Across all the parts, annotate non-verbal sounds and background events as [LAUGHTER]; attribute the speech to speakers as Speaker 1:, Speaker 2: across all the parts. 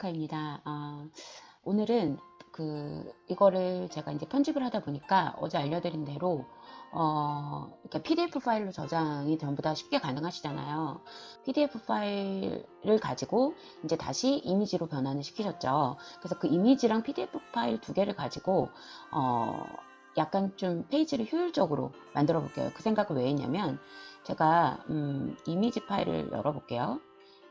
Speaker 1: 아니카입니다. 아, 오늘은 그 이거를 제가 이제 편집을 하다 보니까 어제 알려드린 대로 어, 그러니까 PDF 파일로 저장이 전부 다 쉽게 가능하시잖아요. PDF 파일을 가지고 이제 다시 이미지로 변환을 시키셨죠. 그래서 그 이미지랑 PDF 파일 두 개를 가지고 어, 약간 좀 페이지를 효율적으로 만들어 볼게요. 그 생각을 왜 했냐면 제가 음, 이미지 파일을 열어 볼게요.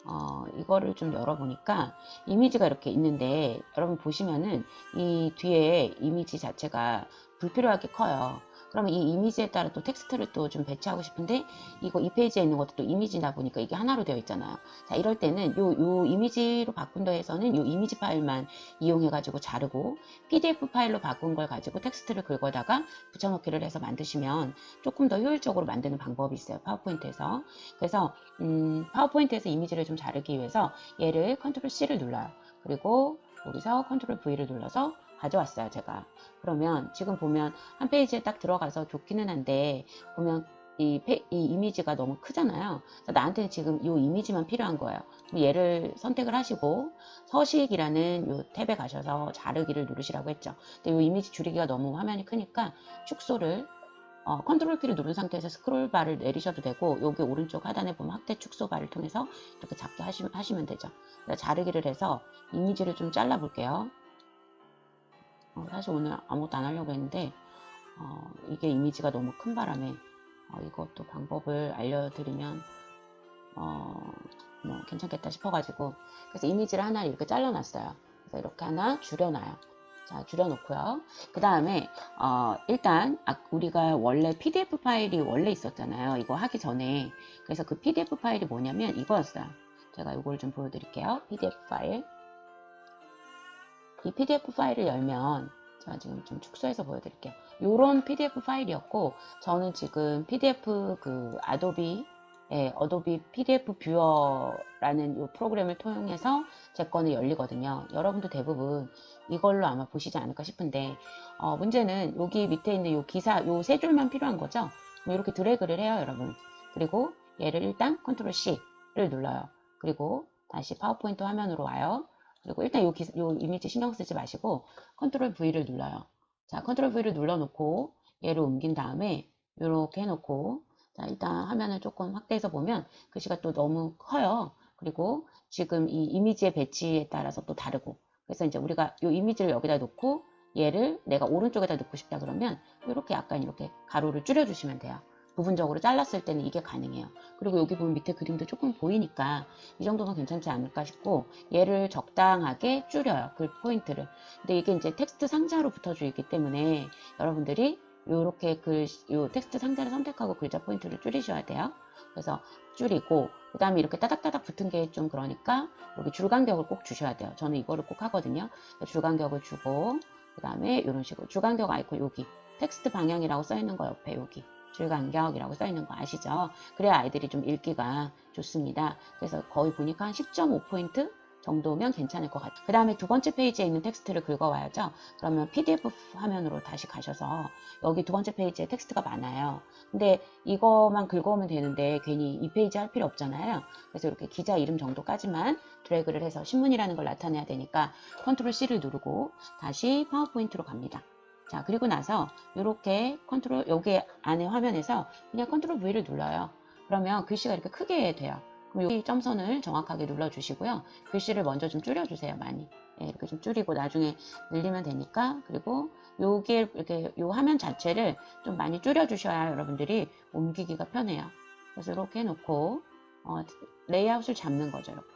Speaker 1: 어, 이거를 좀 열어보니까 이미지가 이렇게 있는데 여러분 보시면은 이 뒤에 이미지 자체가 불필요하게 커요. 그러면 이 이미지에 따라 또 텍스트를 또 좀 배치하고 싶은데 이거 이 페이지에 있는 것도 또 이미지다 보니까 이게 하나로 되어 있잖아요. 자 이럴 때는 요, 요 이미지로 바꾼다 해서는 요 이미지 파일만 이용해 가지고 자르고 PDF 파일로 바꾼 걸 가지고 텍스트를 긁어다가 붙여넣기를 해서 만드시면 조금 더 효율적으로 만드는 방법이 있어요. 파워포인트에서. 그래서 음, 파워포인트에서 이미지를 좀 자르기 위해서 얘를 컨트롤 C를 눌러요. 그리고 여기서 컨트롤 V를 눌러서 가져왔어요 제가. 그러면 지금 보면 한 페이지에 딱 들어가서 좋기는 한데 보면 이, 페, 이 이미지가 너무 크잖아요. 나한테는 지금 이 이미지만 필요한 거예요. 얘를 선택을 하시고 서식이라는 이 탭에 가셔서 자르기를 누르시라고 했죠. 근데 이 이미지 줄이기가 너무 화면이 크니까 축소를 어, 컨트롤 키를 누른 상태에서 스크롤 바를 내리셔도 되고 여기 오른쪽 하단에 보면 확대 축소 바를 통해서 이렇게 잡게 하시면, 하시면 되죠. 자르기를 해서 이미지를 좀 잘라 볼게요 어, 사실 오늘 아무것도 안 하려고 했는데 어, 이게 이미지가 너무 큰 바람에 어, 이것도 방법을 알려드리면 어, 뭐 괜찮겠다 싶어가지고 그래서 이미지를 하나 이렇게 잘라놨어요. 그래서 이렇게 하나 줄여놔요. 자 줄여놓고요. 그 다음에 어, 일단 아, 우리가 원래 PDF 파일이 원래 있었잖아요. 이거 하기 전에 그래서 그 PDF 파일이 뭐냐면 이거였어요. 제가 이걸 좀 보여드릴게요. PDF 파일 이 PDF 파일을 열면 제가 지금 좀 축소해서 보여드릴게요. 이런 PDF 파일이었고 저는 지금 PDF 그 아도비 예, 어도비 PDF 뷰어라는 이 프로그램을 통해서 제 건이 열리거든요. 여러분도 대부분 이걸로 아마 보시지 않을까 싶은데 어, 문제는 여기 밑에 있는 이 기사 이 세 줄만 필요한 거죠. 이렇게 드래그를 해요, 여러분. 그리고 얘를 일단 컨트롤 C를 눌러요. 그리고 다시 파워포인트 화면으로 와요. 그리고 일단 요, 기, 요 이미지 신경 쓰지 마시고 컨트롤 V를 눌러요. 자, 컨트롤 V를 눌러놓고 얘를 옮긴 다음에 이렇게 해놓고 자, 일단 화면을 조금 확대해서 보면 글씨가 또 너무 커요. 그리고 지금 이 이미지의 배치에 따라서 또 다르고 그래서 이제 우리가 이 이미지를 여기다 놓고 얘를 내가 오른쪽에다 넣고 싶다 그러면 이렇게 약간 이렇게 가로를 줄여주시면 돼요. 부분적으로 잘랐을 때는 이게 가능해요. 그리고 여기 보면 밑에 그림도 조금 보이니까 이 정도면 괜찮지 않을까 싶고 얘를 적당하게 줄여요. 그 포인트를. 근데 이게 이제 텍스트 상자로 붙어져 있기 때문에 여러분들이 이렇게 글, 요 텍스트 상자를 선택하고 글자 포인트를 줄이셔야 돼요. 그래서 줄이고 그 다음에 이렇게 따닥따닥 붙은 게 좀 그러니까 여기 줄간격을 꼭 주셔야 돼요. 저는 이거를 꼭 하거든요. 줄간격을 주고 그 다음에 이런 식으로 줄간격 아이콘 여기 텍스트 방향이라고 써 있는 거 옆에 여기 줄간격이라고 써 있는 거 아시죠? 그래야 아이들이 좀 읽기가 좋습니다. 그래서 거의 보니까 한 10.5포인트 정도면 괜찮을 것 같아요. 그 다음에 두 번째 페이지에 있는 텍스트를 긁어와야죠. 그러면 PDF 화면으로 다시 가셔서 여기 두 번째 페이지에 텍스트가 많아요. 근데 이거만 긁어오면 되는데 괜히 이 페이지 할 필요 없잖아요. 그래서 이렇게 기자 이름 정도까지만 드래그를 해서 신문이라는 걸 나타내야 되니까 컨트롤 C를 누르고 다시 파워포인트로 갑니다. 자 그리고 나서 이렇게 컨트롤 여기 안에 화면에서 그냥 컨트롤 V를 눌러요. 그러면 글씨가 이렇게 크게 돼요. 그럼 여기 점선을 정확하게 눌러주시고요. 글씨를 먼저 좀 줄여주세요. 많이. 네, 이렇게 좀 줄이고 나중에 늘리면 되니까 그리고 여기에 이렇게 요 화면 자체를 좀 많이 줄여주셔야 여러분들이 옮기기가 편해요. 그래서 이렇게 해놓고 어, 레이아웃을 잡는 거죠. 이렇게.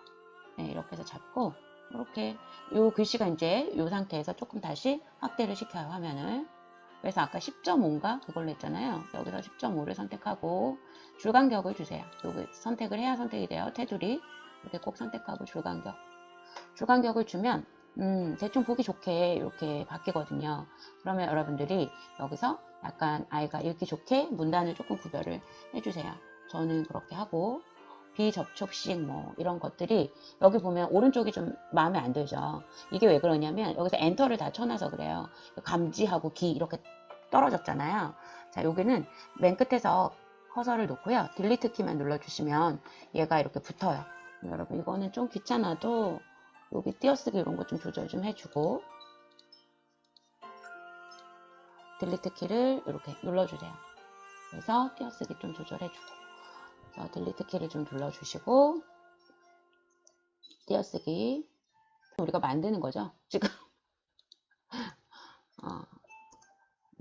Speaker 1: 네, 이렇게 해서 잡고 이렇게 요 글씨가 이제 이 상태에서 조금 다시 확대를 시켜요 화면을. 그래서 아까 10.5인가? 그걸로 했잖아요. 여기서 10.5를 선택하고 줄간격을 주세요. 여기 선택을 해야 선택이 돼요. 테두리. 이렇게 꼭 선택하고 줄간격. 줄간격을 주면 음, 대충 보기 좋게 이렇게 바뀌거든요. 그러면 여러분들이 여기서 약간 아이가 읽기 좋게 문단을 조금 구별을 해주세요. 저는 그렇게 하고 비접촉식 뭐 이런 것들이 여기 보면 오른쪽이 좀 마음에 안 들죠. 이게 왜 그러냐면 여기서 엔터를 다 쳐놔서 그래요. 감지하고 기 이렇게 떨어졌잖아요. 자 여기는 맨 끝에서 커서를 놓고요. 딜리트 키만 눌러주시면 얘가 이렇게 붙어요. 여러분 이거는 좀 귀찮아도 여기 띄어쓰기 이런 거 좀 조절 좀 해주고 딜리트 키를 이렇게 눌러주세요. 그래서 띄어쓰기 좀 조절해주고 자, 딜리트 키를 좀 눌러주시고 띄어쓰기. 우리가 만드는 거죠 지금? [LAUGHS] 어,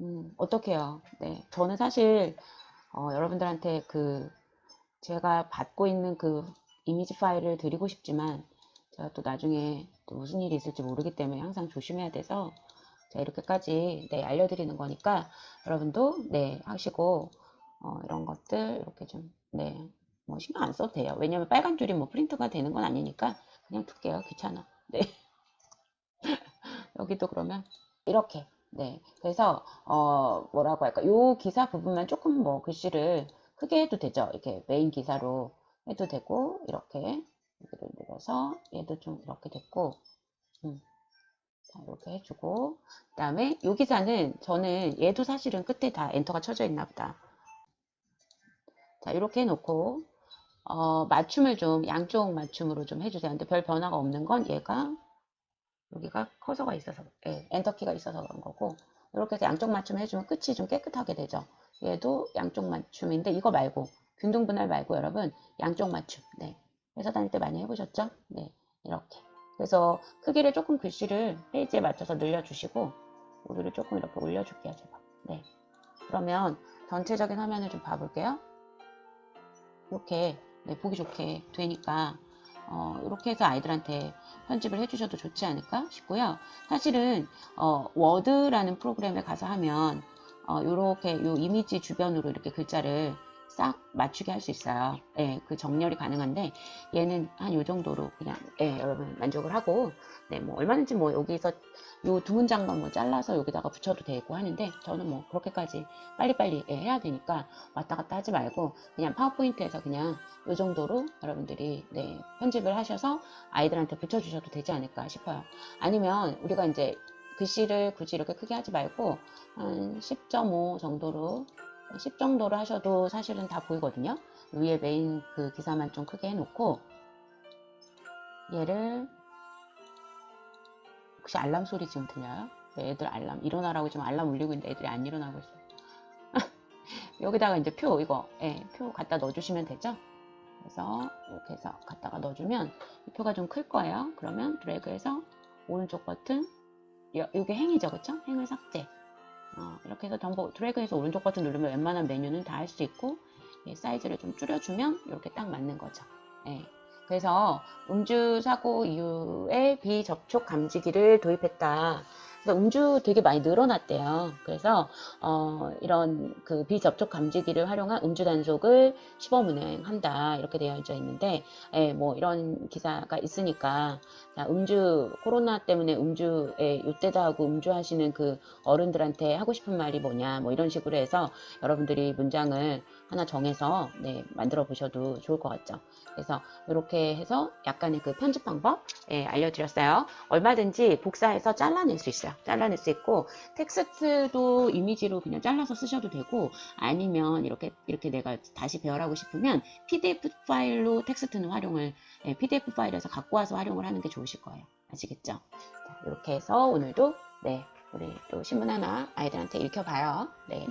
Speaker 1: 음, 어떡해요. 네 저는 사실 어, 여러분들한테 그 제가 받고 있는 그 이미지 파일을 드리고 싶지만 제가 또 나중에 또 무슨 일이 있을지 모르기 때문에 항상 조심해야 돼서 자 이렇게까지 네, 알려드리는 거니까 여러분도 네 하시고 어, 이런 것들 이렇게 좀 네 뭐 신경 안 써도 돼요. 왜냐면 빨간 줄이 뭐 프린트가 되는 건 아니니까 그냥 둘게요 귀찮아. 네. [LAUGHS] 여기도 그러면 이렇게 네. 그래서 어 뭐라고 할까? 요 기사 부분만 조금 뭐 글씨를 크게 해도 되죠. 이렇게 메인 기사로 해도 되고 이렇게 여기를 눌러서 얘도 좀 이렇게 됐고 음. 자, 이렇게 해주고. 그 다음에 요 기사는 저는 얘도 사실은 끝에 다 엔터가 쳐져 있나 보다 자 이렇게 해놓고 어, 맞춤을 좀 양쪽 맞춤으로 좀 해주세요. 근데 별 변화가 없는 건 얘가 여기가 커서가 있어서 예, 엔터키가 있어서 그런 거고 이렇게 해서 양쪽 맞춤 해주면 끝이 좀 깨끗하게 되죠. 얘도 양쪽 맞춤인데 이거 말고 균등 분할 말고 여러분 양쪽 맞춤. 네. 회사 다닐 때 많이 해보셨죠? 네. 이렇게. 그래서 크기를 조금 글씨를 페이지에 맞춰서 늘려주시고 우리를 조금 이렇게 올려줄게요 제가. 네. 그러면 전체적인 화면을 좀 봐볼게요 이렇게 네, 보기 좋게 되니까 어, 이렇게 해서 아이들한테 편집을 해주셔도 좋지 않을까 싶고요. 사실은 어, 워드라는 프로그램에 가서 하면 어, 이렇게 요 이미지 주변으로 이렇게 글자를 싹 맞추게 할 수 있어요. 예, 그 정렬이 가능한데 얘는 한 요 정도로 그냥 예, 여러분 만족을 하고 네, 뭐 얼마든지 뭐 여기서 요 두 문장만 뭐 잘라서 여기다가 붙여도 되고 하는데 저는 뭐 그렇게까지 빨리빨리 예, 해야 되니까 왔다 갔다 하지 말고 그냥 파워포인트에서 그냥 요 정도로 여러분들이 네, 편집을 하셔서 아이들한테 붙여주셔도 되지 않을까 싶어요. 아니면 우리가 이제 글씨를 굳이 이렇게 크게 하지 말고 한 10.5 정도로 10 정도로 하셔도 사실은 다 보이거든요. 위에 메인 그 기사만 좀 크게 해놓고 얘를 혹시 알람 소리 지금 들려요? 네, 애들 알람 일어나라고 지금 알람 울리고 있는데 애들이 안 일어나고 있어요. [LAUGHS] 여기다가 이제 표 이거 예, 표 갖다 넣어주시면 되죠. 그래서 이렇게 해서 갖다가 넣어주면 이 표가 좀 클 거예요. 그러면 드래그해서 오른쪽 버튼 여, 이게 행이죠, 그쵸? 행을 삭제. 어, 이렇게 해서 전부 드래그해서 오른쪽 버튼 누르면 웬만한 메뉴는 다 할 수 있고 예, 사이즈를 좀 줄여주면 이렇게 딱 맞는 거죠. 예. 그래서 음주 사고 이후에 비접촉 감지기를 도입했다. 그래서 음주 되게 많이 늘어났대요. 그래서 어, 이런 그 비접촉 감지기를 활용한 음주 단속을 시범 운행한다 이렇게 되어져 있는데 예, 뭐 이런 기사가 있으니까 자, 음주 코로나 때문에 음주에 요때다 하고 음주하시는 그 어른들한테 하고 싶은 말이 뭐냐 뭐 이런 식으로 해서 여러분들이 문장을 하나 정해서 네, 만들어 보셔도 좋을 것 같죠. 그래서 이렇게 해서 약간의 그 편집 방법 예, 알려드렸어요. 얼마든지 복사해서 잘라낼 수 있어요. 잘라낼 수 있고 텍스트도 이미지로 그냥 잘라서 쓰셔도 되고 아니면 이렇게 이렇게 내가 다시 배열하고 싶으면 PDF 파일로 텍스트는 활용을 예, PDF 파일에서 갖고 와서 활용을 하는 게 좋으실 거예요. 아시겠죠? 자, 이렇게 해서 오늘도 네 우리 또 신문 하나 아이들한테 읽혀봐요. 네.